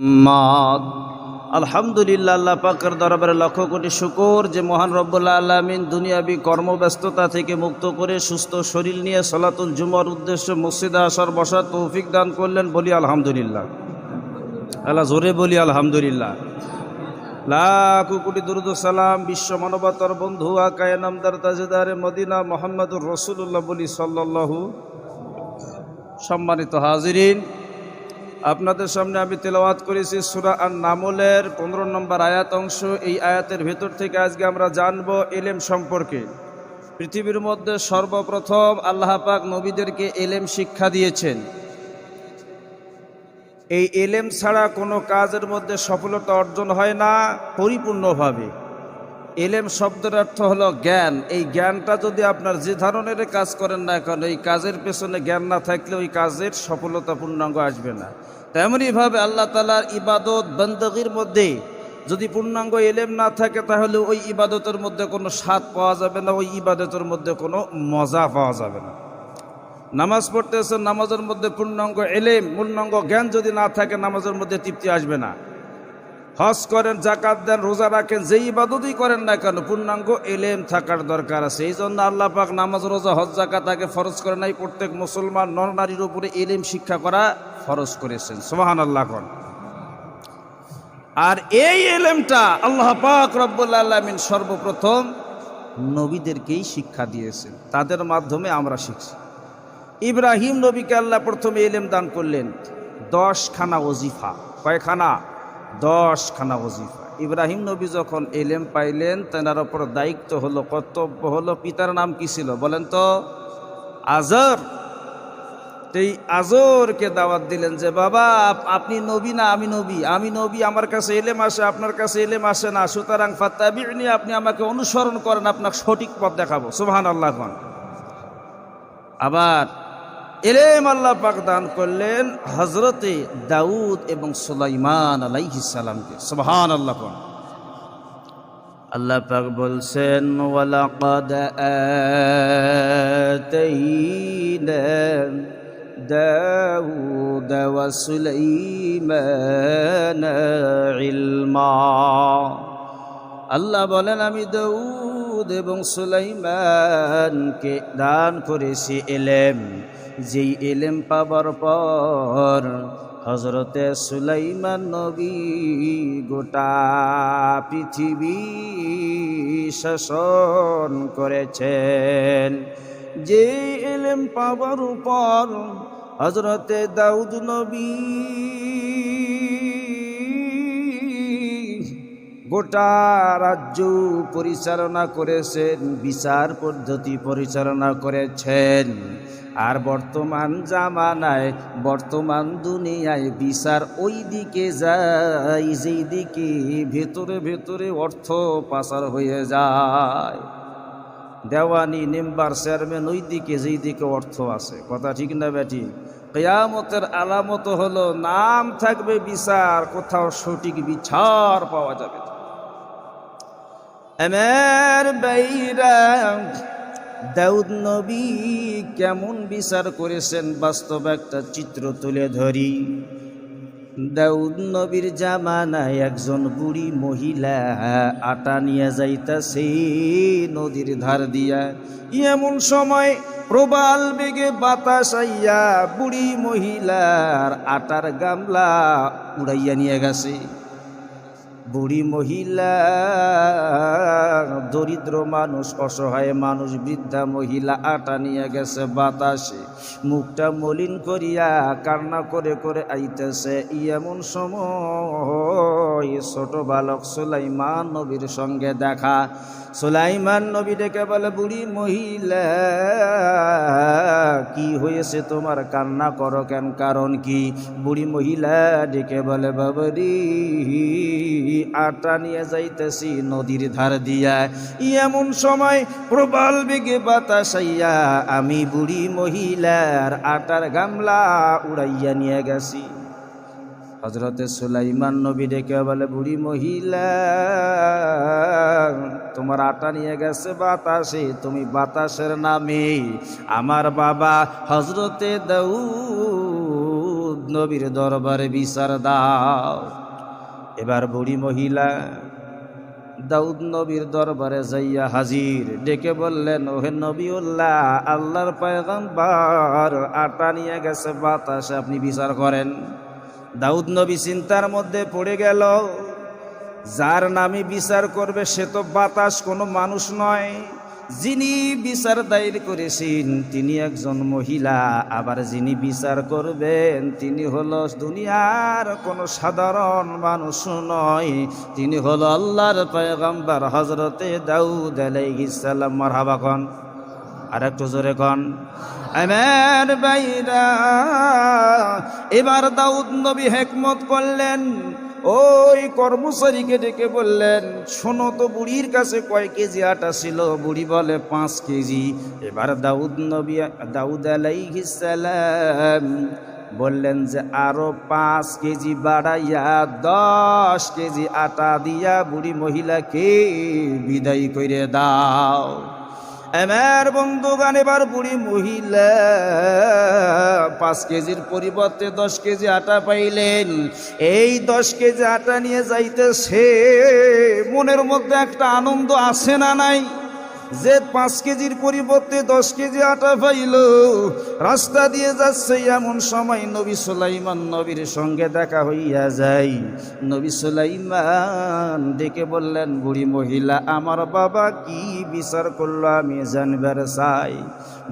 মাদ আলহামদুলিল্লাহ, আল্লাহ পাকের দরবারে লক্ষ কোটি শুকর যে মহান রব্বুল্লাহ আলমিন দুনিয়াবি কর্মব্যস্ততা থেকে মুক্ত করে সুস্থ শরীর নিয়ে সলাতুল জুমার উদ্দেশ্যে মসজিদে আসার বসার তৌফিক দান করলেন বলি আলহামদুলিল্লাহ। আল্লাহ জোরে বলি আলহামদুলিল্লাহ। লাখ কোটি দুরুদ সালাম বিশ্ব মানবতার বন্ধু আকায় নামদার তাজেদারে মদিনা মোহাম্মদুর রসুল্লাহ বলি সাল্লাল্লাহু। সম্মানিত হাজিরিন আপনাদের সামনে আমি তেলাওয়াত করেছি সুরা আর নামলের পনেরো নম্বর আয়াত অংশ। এই আয়াতের ভেতর থেকে আজকে আমরা জানব এলেম সম্পর্কে। পৃথিবীর মধ্যে সর্বপ্রথম আল্লাহ পাক নবীদেরকে এলেম শিক্ষা দিয়েছেন। এই এলেম ছাড়া কোনো কাজের মধ্যে সফলতা অর্জন হয় না, পরিপূর্ণভাবে। এলেম শব্দের অর্থ হলো জ্ঞান। এই জ্ঞানটা যদি আপনার যে ধরনের কাজ করেন না কেন, এই কাজের পেছনে জ্ঞান না থাকলে ওই কাজের সফলতা পূর্ণাঙ্গ আসবে না। তেমনইভাবে আল্লাহ তালার ইবাদত বন্দগির মধ্যে যদি পূর্ণাঙ্গ এলেম না থাকে, তাহলে ওই ইবাদতের মধ্যে কোনো স্বাদ পাওয়া যাবে না, ওই ইবাদতের মধ্যে কোনো মজা পাওয়া যাবে না। নামাজ পড়তে পড়তেছেন, নামাজের মধ্যে পূর্ণাঙ্গ এলেম, পূর্ণাঙ্গ জ্ঞান যদি না থাকে, নামাজের মধ্যে তৃপ্তি আসবে না। হজ করেন জাকাত দেন, রোজা রাখেন, যেই ইবাদতই করেন না কেন, পূর্ণাঙ্গ এলেম থাকার দরকার আছে। এই জন্য আল্লাহ পাক নামাজ, রোজা, হজ জাকাত তাকে ফরজ করে নাই। প্রত্যেক মুসলমান, নর নারীর উপরে এলেম শিক্ষা করা ফরজ করেছেন। সোহান আল্লাহ কন। আর এই এলেমটা আল্লাহ পাক রব্বুল আলমিন সর্বপ্রথম নবীদেরকেই শিক্ষা দিয়েছেন। তাদের মাধ্যমে আমরা শিখছি। ইব্রাহিম নবীকে আল্লাহ প্রথমে এলেম দান করলেন। দশখানা ওজিফা। কয়খানা? দশখানা ওজিফা। ইব্রাহিম নবী যখন এলেম পাইলেন, তেনার ওপর দায়িত্ব হলো, কর্তব্য হলো, পিতার নাম কি ছিল বলেন তো? আজর। এই আজরকে দাওয়াত দিলেন যে, বাবা, আপনি নবী না আমি নবী? আমি নবী, আমার কাছে এলেম আসে, আপনার কাছে এলেম আসে না। সুতরাং ফাত্তাবিনি আপনি আমাকে অনুসরণ করেন আপনাকে সঠিক পথ দেখাবো। সুবহান আল্লাহ আবার এলেম আল্লাহ পাক দান করলেন হজরতে দাউদ এবং সুলাইমান আলাইহিস সালামকে। সুবহান আল্লাহ পাক আল্লাহ পাক বলছেন, ওয়ালাকাদ আতাইনা দাউদ ওয়া সুলাইমান ইলমা। আল্লাহ বলেন, আমি দৌদ এবং সুলাইমানকে দান করেছি এলেম। যেই এলেম পাবার পর হজরতে সুলাইমান নবী গোটা পৃথিবী শাসন করেছেন। যে এলেম পাবার পর হজরতে দাউদ নবী গোটা রাজ্য পরিচালনা করেছেন, বিচার পদ্ধতি পরিচালনা করেছেন। আর বর্তমান জামানায়, বর্তমান দুনিয়ায় বিচার ওই দিকে যায় যেই দিকে ভেতরে ভেতরে অর্থ পাচার হয়ে যায়। দেওয়ানি নিম্বার চেয়ারম্যান ওই দিকে যেই দিকে অর্থ আছে। কথা ঠিক না ব্যাটি কেয়ামতের আলামত হলো, নাম থাকবে বিচার, কোথাও সঠিক বিচার পাওয়া যাবে। আমার বাইরা দাউদ নবী কেমন বিচার করেছেন? বাস্তব একটা চিত্র তুলে ধরি। দাউদ নবীর জামানায় একজন বুড়ি মহিলা আটা নিয়ে যাইতাছে নদীর ধার দিয়া। এমন সময় প্রবাল বেগে বাতাস আইয়া বুড়ি মহিলার আটার গামলা উড়াইয়া নিয়ে গেছে। বুড়ি মহিলা, দরিদ্র মানুষ, অসহায় মানুষ, বৃদ্ধা মহিলা, আটা নিয়ে গেছে বাতাসে। মুখটা মলিন করিয়া কান্না করে করে আইতেছে, এমন সময় ছোট বালক সুলাইমান নবীর সঙ্গে দেখা। সুলাইমান নবী ডেকে বলে, বুড়ি মহিলা, কি হয়েছে তোমার? কান্না করো কেন? কারণ কি? বুড়ি মহিলা ডেকে বলে, বাবারি, আটা নিয়ে যাইতেছি নদীর ধার দিয়া। এমন সময় প্রবাল বেগে বাতাস আইয়া আমি বুড়ি মহিলার আটার গামলা উড়াইয়া নিয়ে গেছি। হজরতে সুলাইমান নবী ডেকে বলে, বুড়ি মহিলা, তোমার আটা নিয়ে গেছে বাতাসে, তুমি বাতাসের নামে আমার বাবা হজরতে দাউদ নবীর দরবারে বিচার দাও। এবার বুড়ি মহিলা দাউদ নবীর দরবারে যাইয়া হাজির, ডেকে বললেন, ওহে নবী নবীউল্লাহ, আল্লাহর পয়গম্বর, আটা নিয়ে গেছে বাতাসে, আপনি বিচার করেন। দাউদ নবী চিন্তার মধ্যে পড়ে গেল, যার নামে বিচার করবে সে তো বাতাস, কোনো মানুষ নয়। যিনি বিচার দায়ের করেছেন, তিনি একজন মহিলা, আবার যিনি বিচার করবেন, তিনি হলো দুনিয়ার কোনো সাধারণ মানুষ নয়। তিনি হলো আল্লাহর পয়গম্বর হজরতে দাউদ আলাইহিসসালাম মারহাবা কন আর একটু জোরে কন। আমার বাইরা, এবার দাউদ নবী হেকমত করলেন। ওই কর্মচারীকে ডেকে বললেন, শোনো তো, বুড়ির কাছে কয় কেজি আটা ছিল? বুড়ি বলে, পাঁচ কেজি। এবার দাউদ নবী, দাউদ আলাইহিসালাম বললেন যে, আরও পাঁচ কেজি বাড়াইয়া, দশ কেজি আটা দিয়া বুড়ি মহিলাকে বিদায় করে দাও। আমার বন্ধুগান এবার বুড়ি মহিলা। পাঁচ কেজির পরিবর্তে দশ কেজি আটা পাইলেন। এই দশ কেজি আটা নিয়ে যাইতে সে মনের মধ্যে একটা আনন্দ আসে না নাই? যে পাঁচ কেজির পরিবর্তে দশ কেজি আটা পাইল, রাস্তা দিয়ে যাচ্ছে এমন সময় নবী সুলাইমান নবীর সঙ্গে দেখা হইয়া যায়। নবী সুলাইমান ডেকে বললেন, বুড়ি মহিলা, আমার বাবা কি বিচার করল আমি জানবার চাই?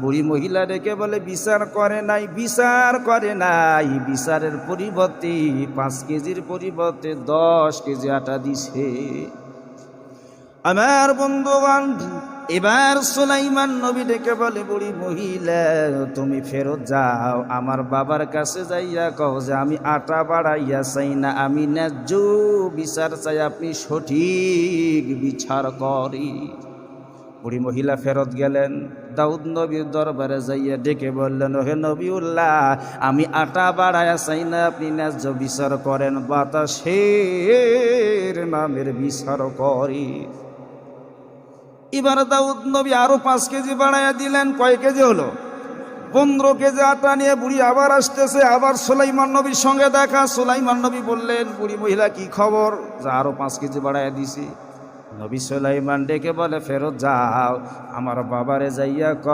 বুড়ি মহিলা ডেকে বলে, বিচার করে নাই, বিচার করে নাই। বিচারের পরিবর্তে পাঁচ কেজির পরিবর্তে দশ কেজি আটা দিছে। আমার বন্ধুগণ, এবার সুলাইমান নবী ডেকে বলে, বুড়ি মহিলা, তুমি ফেরত যাও। আমার বাবার কাছে যাইয়া কও যে, আমি আটা বাড়াইয়া চাই না, আমি ন্যায্য বিচার চাই, আপনি সঠিক বিচার করি। বুড়ি মহিলা ফেরত গেলেন। দাউদ নবীর দরবারে যাইয়া ডেকে বললেন হে নবীউল্লাহ, আমি আটা বাড়াইয়া চাই না, আপনি ন্যায্য বিচার করেন, বাতাসের নামের বিচার করি। এবার দাউদ নবী আরও পাঁচ কেজি বাড়াইয়া দিলেন, কয় কেজি হলো? পনেরো কেজি আটা নিয়ে বুড়ি আবার আসতেছে, আবার সোলাইমান নবীর সঙ্গে দেখা। সোলাইমান নবী বললেন, বুড়ি মহিলা, কি খবর? যে আরও পাঁচ কেজি বাড়াইয়া দিছি। নবী সোলাইমান ডেকে বলে, ফেরত যাও, আমার বাবারে যাইয়া ক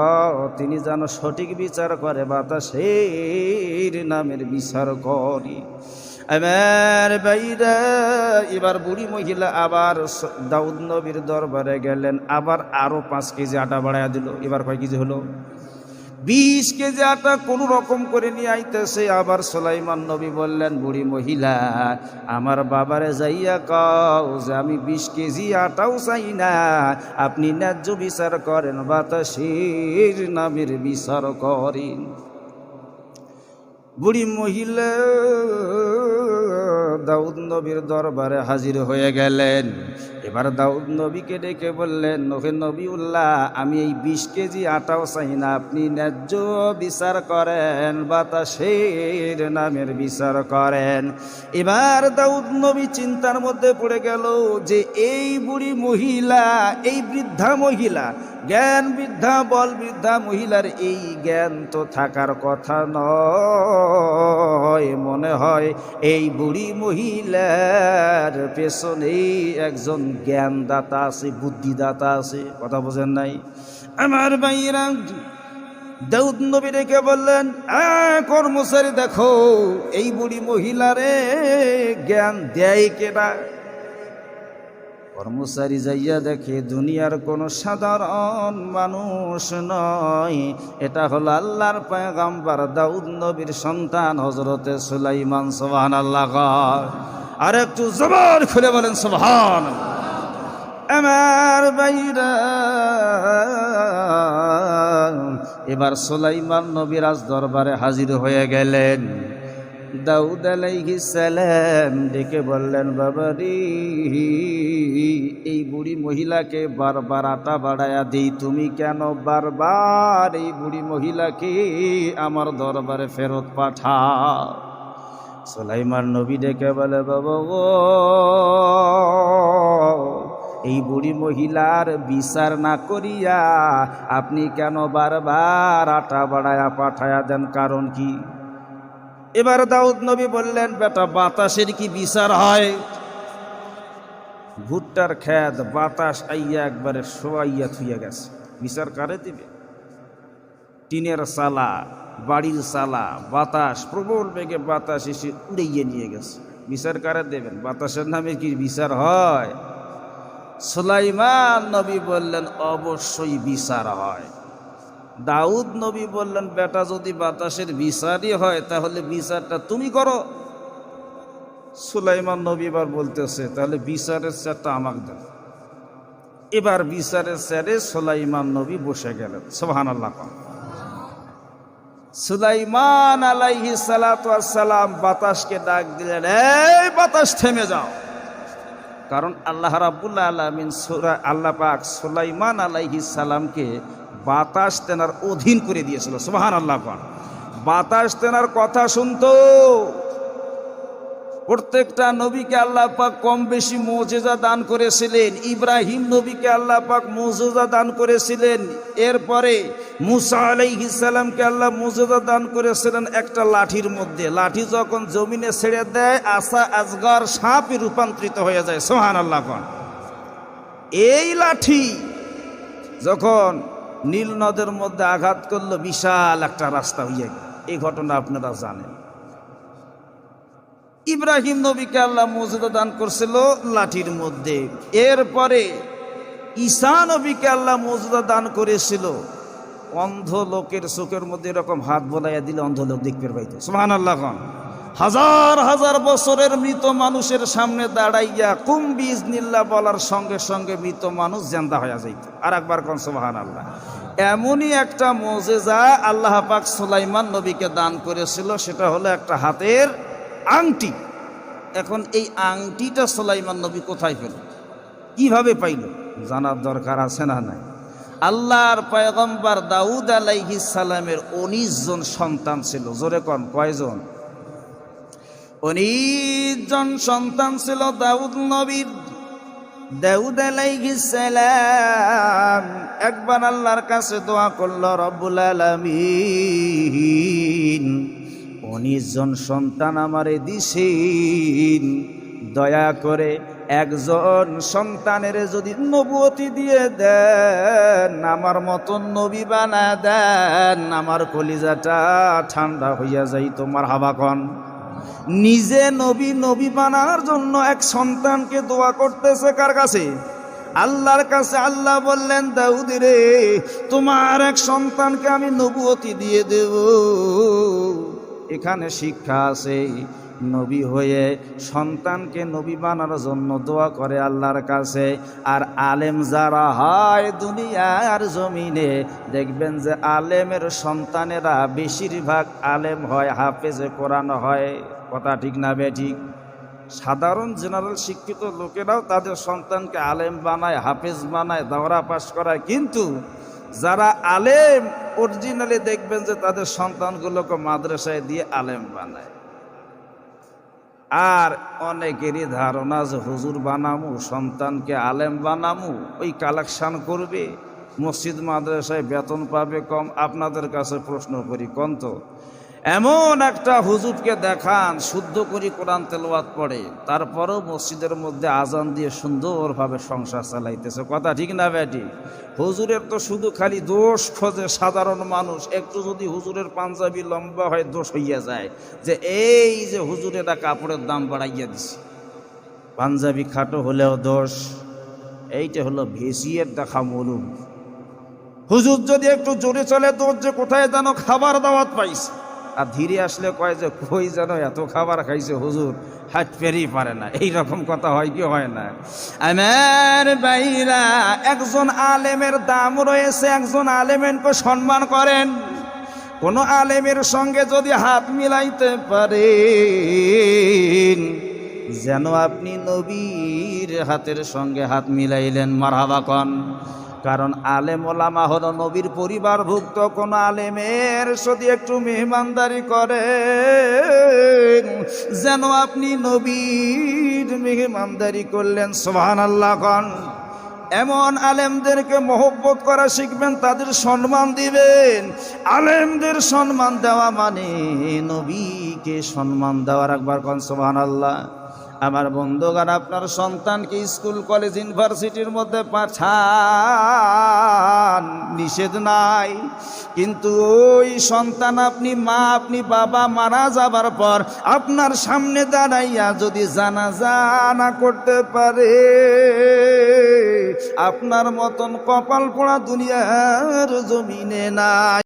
তিনি যেন সঠিক বিচার করে, বাতাসের নামের বিচার করি। আমার বাইরা এবার বুড়ি মহিলা আবার দাউদ নবীর দরবারে গেলেন, আবার আরও পাঁচ কেজি আটা বাড়াইয়া দিল। এবার কয় কেজি হলো? বিশ কেজি আটা কোনো রকম করে নিয়ে আইতেছে। আবার সোলাইমান নবী বললেন, বুড়ি মহিলা, আমার বাবারে যাইয়া কও যে আমি বিশ কেজি আটাও চাই না। আপনি ন্যায্য বিচার করেন, বাতাসের নামের বিচার করেন। বুড়ি মহিলা দাউদ নবীর দরবারে হাজির হয়ে গেলেন। এবার দাউদ নবীকে ডেকে বললেন নহে নবীউল্লাহ, আমি এই বিশ কেজি আটাও চাই না, আপনি ন্যায্য বিচার করেন, বাতাসের নামের বিচার করেন। এবার দাউদ নবী চিন্তার মধ্যে পড়ে গেল যে এই বুড়ি মহিলা, এই বৃদ্ধা মহিলা, জ্ঞান বৃদ্ধা, বল বৃদ্ধা মহিলার এই জ্ঞান তো থাকার কথা নয়। মনে হয় এই বুড়ি মহিলার পেছনেই একজন জ্ঞানদাতা আছে বুদ্ধিদাতা আছে কথা বোঝেন নাই? আমার ভাইরা দাউদ নবী রেখে বললেন "আ, কর্মচারী দেখো এই বুড়ি মহিলারে জ্ঞান দেয় কেনা কর্মচারী যাইয়া দেখে দুনিয়ার কোনো সাধারণ মানুষ নয়। এটা হলো আল্লাহর পয়গাম্বার দাউদ নবীর সন্তান হজরতে সুলাইমান সোহান আল্লাহ আর একটু জবর খুলে বলেন সোহান আমার বাইরা। এবার সুলাইমান নবী রাজ দরবারে হাজির হয়ে গেলেন। দাউদ আলাইহিস সালাম ডেকে বললেন, বাবা রে, এই বুড়ি মহিলাকে বারবার আটা বাড়ায়া দিই, তুমি কেন বারবার এই বুড়ি মহিলাকে আমার দরবারে ফেরত পাঠাও? সুলাইমান নবী ডেকে বলে, বাবা ও এই বুড়ি মহিলার বিচার না করিয়া আপনি কেন বারবার আটা বাড়ায়া পাঠায়া দেন? কারণ কি? এবার দাউদ নবী বললেন, বেটা, বাতাসের কি বিচার হয়? ভুট্টার খ্যাত বাতাস আইয়া একবারে শোয়াইয়া থুইয়া গেছে। বিচার কারে দিবে? টিনের সালা বাড়ির সালা বাতাস, প্রবল বেগে বাতাস এসে উড়াইয়ে নিয়ে গেছে। বিচার কারে দেবেন? বাতাসের নামে কি বিচার হয়? সুলাইমান নবী বললেন, অবশ্যই বিচার হয়। দাউদ নবী বললেন, বেটা, যদি বাতাসের বিচারই হয়, তাহলে বিচারটা তুমি করো। সুলাইমান নবী এবার বলতেছে, তাহলে বিচারের স্যারটা আমাকে দেন। এবার বিচারের স্যারে সুলাইমান নবী বসে গেলেন। সোহান আল্লাহ সুলাইমান আলাইহি সালাম বাতাসকে ডাক দিলেন, এই বাতাস থেমে যাও। কারণ আল্লাহ রাবুল্লাহ আলমিন আল্লাহ পাক সুলাইমান আলাইহি সালামকে বাতাস তেনার অধীন করে দিয়েছিল। সুবাহান আল্লাহ পাক বাতাস তেনার কথা শুনতো। প্রত্যেকটা নবীকে আল্লাহ পাক কম বেশি মৌজেজা দান করেছিলেন। ইব্রাহিম নবীকে আল্লাহ পাক মৌজেজা দান করেছিলেন। এরপরে মুসা আলাইহিসাল্লামকে আল্লাহ মৌজেজা দান করেছিলেন একটা লাঠির মধ্যে। লাঠি যখন জমিনে ছেড়ে দেয় আসা আজগার সাপে রূপান্তরিত হয়ে যায়। সোহান আল্লাহ এই লাঠি যখন নীল নদের মধ্যে আঘাত করল, বিশাল একটা রাস্তা হয়ে গেল। এই ঘটনা আপনারা জানেন। ইব্রাহিম নবীকে আল্লাহ মজুদা দান করছিল লাঠির মধ্যে। এরপরে ঈসা নবীকে আল্লাহ মজুদা দান করেছিল। অন্ধ লোকের চোখের মধ্যে এরকম হাত বলাইয়া দিলে অন্ধ লোক দেখতে পাইতো। সুহান আল্লাহ খান হাজার হাজার বছরের মৃত মানুষের সামনে দাঁড়াইয়া কুম্বিজ নিল্লা বলার সঙ্গে সঙ্গে মৃত মানুষ জেন্দা হয়ে যাইত। আর একবার কন সুবাহান আল্লাহ এমনই একটা মজেজা আল্লাহ পাক সুলাইমান নবীকে দান করেছিল, সেটা হলো একটা হাতের আংটি। এখন এই আংটিটা সোলাইমান নবী কোথায় পেল? কীভাবে পাইল? জানার দরকার আছে না নাই? আল্লাহর পয়গম্বর দাউদ সালামের উনিশ জন সন্তান ছিল। জোরে কন, কয়জন? উনিশ জন সন্তান ছিল দাউদ নবীর। দাউদ সালাম একবার আল্লাহর কাছে দোয়া করল, রব্বুল আলামিন। উনিশ জন সন্তান আমারে দিছেন। দয়া করে একজন সন্তানের যদি নবুয়তি দিয়ে দেন, আমার মতন নবী বানা দেন, আমার কলিজাটা ঠান্ডা হইয়া যাই তোমার হাবাকন নিজে নবী নবী বানার জন্য এক সন্তানকে দোয়া করতেছে কার কাছে? আল্লাহর কাছে আল্লাহ বললেন, দাউদ রে, তোমার এক সন্তানকে আমি নবুয়তি দিয়ে দেব। এখানে শিক্ষা আছে। নবী হয়ে সন্তানকে নবী বানার জন্য দোয়া করে আল্লাহর কাছে। আর আলেম যারা হয় দুনিয়ার জমিনে, দেখবেন যে আলেমের সন্তানেরা বেশিরভাগ আলেম হয়, হাফেজে কোরআন হয়। কথা ঠিক না বে ঠিক? সাধারণ জেনারেল শিক্ষিত লোকেরাও তাদের সন্তানকে আলেম বানায়, হাফেজ বানায়, দাওরা পাশ করায়। কিন্তু যারা আলেম অরিজিনালি দেখবেন যে তাদের সন্তানগুলোকে মাদ্রাসায় দিয়ে আলেম বানায়। আর অনেকেরই ধারণা যে হুজুর বানামু, সন্তানকে আলেম বানামু, ওই কালেকশান করবে, মসজিদ মাদ্রাসায় বেতন পাবে কম। আপনাদের কাছে প্রশ্ন করি, কন্ত এমন একটা হুজুরকে দেখান, শুদ্ধ করি কোরআন তেলওয়াত পড়ে, তারপরেও মসজিদের মধ্যে আজান দিয়ে সুন্দরভাবে সংসার চালাইতেছে। কথা ঠিক না ব্যাটি? হুজুরের তো শুধু খালি দোষ খোঁজে সাধারণ মানুষ, একটু যদি হুজুরের পাঞ্জাবি লম্বা হয়, দোষ হইয়া যায় যে এই যে হুজুরেরা কাপড়ের দাম বাড়াইয়া দিছে। পাঞ্জাবি খাটো হলেও দোষ, এইটা হলো ভেসিয়ের দেখা মলুম হুজুর যদি একটু জোরে চলে, দোষ যে কোথায় যেন খাবার দাওয়াত পাইছে। আর ধীরে আসলে কয় যে, কই যেন এত খাবার খাইছে হুজুর হাট পেরি পারে না। এই রকম কথা হয় কি হয় না? আমার বাইরা একজন আলেমের দাম রয়েছে, একজন আলেমেনকে সম্মান করেন। কোন আলেমের সঙ্গে যদি হাত মিলাইতে পারেন, যেন আপনি নবীর হাতের সঙ্গে হাত মিলাইলেন। মারহাবা কন। কারণ আলেম ওলামা হল নবীর পরিবারভুক্ত, কোন আলেমের যদি একটু মেহমানদারি করে যেন আপনি নবীর মেহমানদারি করলেন সোহান আল্লাহ খান এমন আলেমদেরকে মহব্বত করা শিখবেন, তাদের সম্মান দিবেন। আলেমদের সম্মান দেওয়া মানে নবীকে সম্মান দেওয়ার একবার সোহান আল্লাহ আমার বন্ধুগান আপনার সন্তানকে স্কুল, কলেজ, ইউনিভার্সিটির মধ্যে পাঠান? নিষেধ নাই। কিন্তু ওই সন্তান আপনি, মা আপনি, বাবা মারা যাবার পর আপনার সামনে দাঁড়াইয়া যদি জানা জানা করতে পারে, আপনার মতন কপাল পোড়া দুনিয়ার জমিনে নাই।